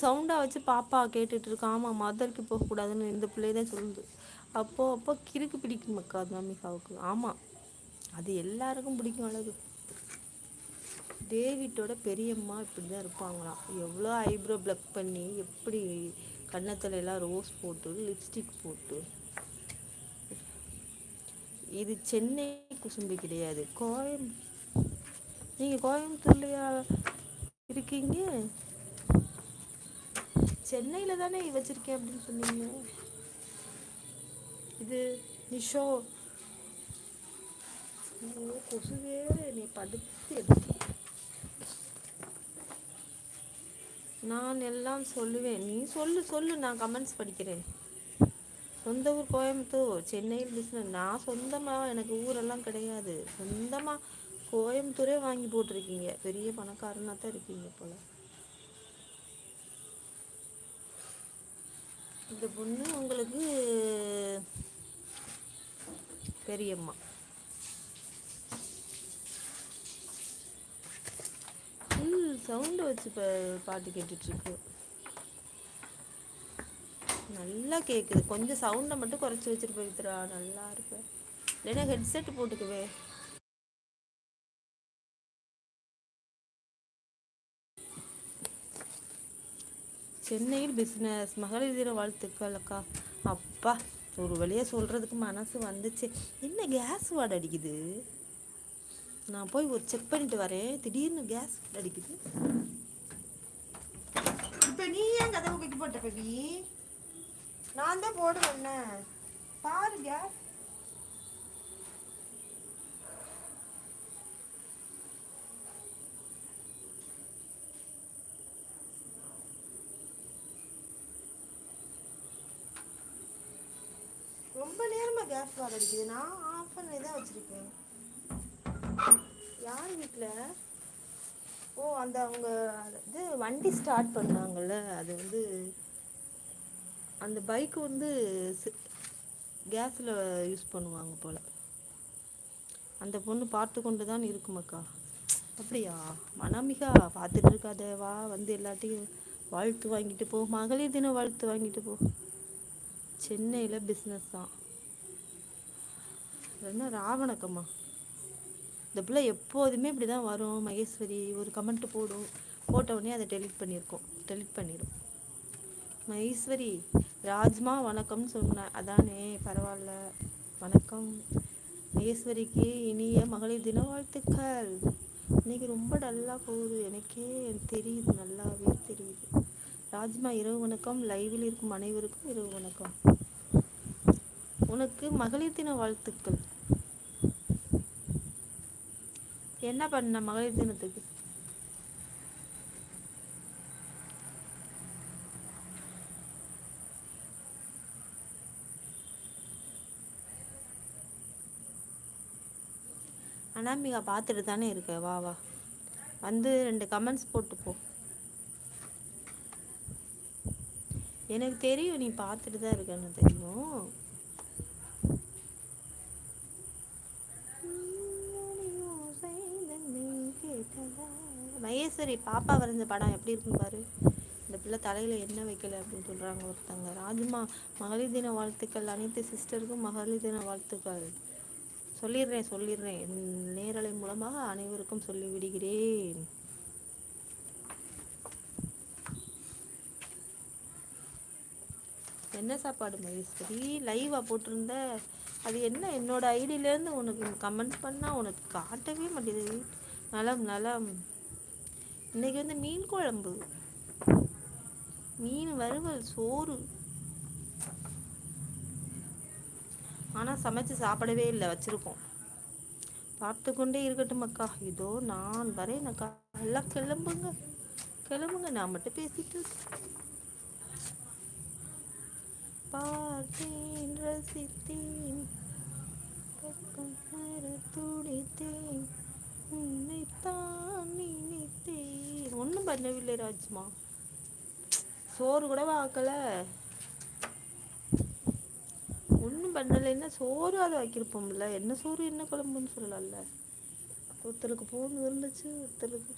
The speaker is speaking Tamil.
சவுண்டா வச்சு பாப்பா கேட்டுட்டு இருக்கா ஆமா மதருக்கு போகக்கூடாதுன்னு இந்த பிள்ளை தான் சொல்லுது. அப்போ அப்போ கிறுக்கு பிடிக்கும் மக்கா நமிதாவுக்கு ஆமா அது எல்லாருக்கும் பிடிக்கும் அழகு. டேவிட்டோட பெரியம்மா இப்படி தான் இருப்பாங்களாம். எவ்வளோ ஐப்ரோ ப்ளக் பண்ணி எப்படி கன்னத்துல எல்லாம் ரோஸ் போட்டு லிப்ஸ்டிக் போட்டு. இது சென்னை குசும்பு கிடையாது. கோயம் நீங்கள் கோயம்புத்தூர்லையா இருக்கீங்க? சென்னையில் தானே வச்சுருக்கேன் அப்படின்னு சொன்னீங்க. இது நிஷோ. கொசு நீ படுத்து எடுத்து நான் எல்லாம் சொல்லுவேன். நீ சொல்லு சொல்லு. நான் கமெண்ட்ஸ் படிக்கிறேன். சொந்த ஊர் கோயம்புத்தூர். சென்னையில் பிஸ்னஸ் நான் சொந்தமாக எனக்கு ஊரெல்லாம் கிடையாது. சொந்தமாக கோயம்புத்தூரே வாங்கி போட்டிருக்கீங்க. பெரிய பணக்காரனாக தான் இருக்கீங்க போல். இந்த பொண்ணு உங்களுக்கு பெரியம்மா. ஃபுல் சவுண்டு வச்சு இப்போ பாட்டு கேட்டுட்ருக்கு. நல்லா கேட்குது கொஞ்சம் சவுண்டை மட்டும் குறைச்சி வச்சுட்டு போயிடுறா நல்லா இருப்பேன் இல்லைன்னா ஹெட்செட் போட்டுக்குவே. சென்னையில் பிஸ்னஸ் மகளிர் தின வாழ்த்துக்கள் அக்கா. அப்பா ஒரு வழியாக சொல்கிறதுக்கு மனசு வந்துச்சு. என்ன கேஸ் வாடை அடிக்குது? நான் போய் ஒரு செக் பண்ணிட்டு வரேன். திடீர்னு கேஸ் அடிக்குது. இப்போ நீ ஏன் கதவு கட்டி போட்ட பேபி? நான் தான் போடுவேன் பாரு கேஸ் ரொம்ப கேஸ் வாடை அடிக்குது. நான் ஆஃப் பண்ணி தான் வச்சிருக்கேன். யார் வீட்டில் ஓ அந்த அவங்க இது வண்டி ஸ்டார்ட் பண்ணாங்கல்ல அது வந்து அந்த பைக் வந்து கேஸில் யூஸ் பண்ணுவாங்க போல். அந்த பொண்ணு பார்த்து கொண்டு தான் இருக்குமாக்கா அப்படியா? மனமிகா பார்த்துட்டு இருக்காத வா வந்து எல்லாத்தையும் வாழ்த்து வாங்கிட்டு போ. மகளிர் தினம் வாழ்த்து வாங்கிட்டு போ. சென்னையில் பிஸ்னஸ் தான். என்ன ராவணக்கம்மா இந்த பிள்ளை எப்போதுமே இப்படி தான் வரும். மகேஸ்வரி ஒரு கமெண்ட் போடும். போட்ட உடனே அதை டெலிட் பண்ணியிருக்கோம் டெலிட் பண்ணிடும் மகேஸ்வரி ராஜ்மா வணக்கம்னு சொன்னேன் அதானே பரவாயில்ல. வணக்கம். மகேஸ்வரிக்கு இனிய மகளிர் தின வாழ்த்துக்கள். இன்னைக்கு ரொம்ப டல்லாக போகுது. எனக்கே தெரியுது நல்லாவே தெரியுது. ராஜ்மா இரவு வணக்கம். லைவில் இருக்கும் அனைவருக்கும் இரவு வணக்கம். உனக்கு மகளிர் தின வாழ்த்துக்கள். என்ன பண்ண மகளிர் தினத்துக்கு? அனாமிகா பார்த்துட்டு தானே இருக்க? வா வா. வந்து ரெண்டு கமெண்ட்ஸ் போட்டு போ. எனக்கு தெரியும் நீ பார்த்துட்டு தான் இருக்கன்னு தெரியும். மகேஸ்வரி பாப்பா வரைஞ்ச படம் எப்படி இருக்கும் பாரு. இந்த பிள்ளை தலையில் என்ன வைக்கல அப்படின்னு சொல்கிறாங்க ஒருத்தங்க. ராஜ்மா மகளிர் தின வாழ்த்துக்கள் அனைத்து சிஸ்டருக்கும் மகளிர் தின வாழ்த்துக்கள். சொல்லிடுறேன் சொல்லிடுறேன். நேரலை மூலமாக அனைவருக்கும் சொல்லி விடுகிறேன் என்ன சாப்பாடு மகேஸ்வரி? லைவாக போட்டிருந்த. அது என்ன? என்னோட ஐடியிலேருந்து உனக்கு கமெண்ட் பண்ணால் உனக்கு காட்டவே மாட்டேங்குது. நலம் நலம். இன்னைக்கு வந்து மீன் குழம்பு. மீன் வறுவல் சோறு. ஆனால் சமைச்சு சாப்பிடவே இல்லை வச்சுருக்கோம். பார்த்து கொண்டே இருக்கட்டும் அக்கா. இதோ நான் வரேன் அக்கா. எல்லாம் கிளம்புங்க. கிளம்புங்க. நான் மட்டும் பேசிட்டு பார்த்தேன் ரசித்தேன். பக்கம் துடித்தேன். உன்னைத்தான் நீ ஒன்றும் பண்ணவில்லை ராஜ்மா. சோறு கூட வாக்கல ஒன்றும் பண்ணலைன்னா சோறு அதை வைக்கிருப்போம்ல என்ன சோறு என்ன குழம்புன்னு சொல்லலாம்ல. ஒருத்தருக்கு ஃபோன் இருந்துச்சு ஒருத்தருக்கு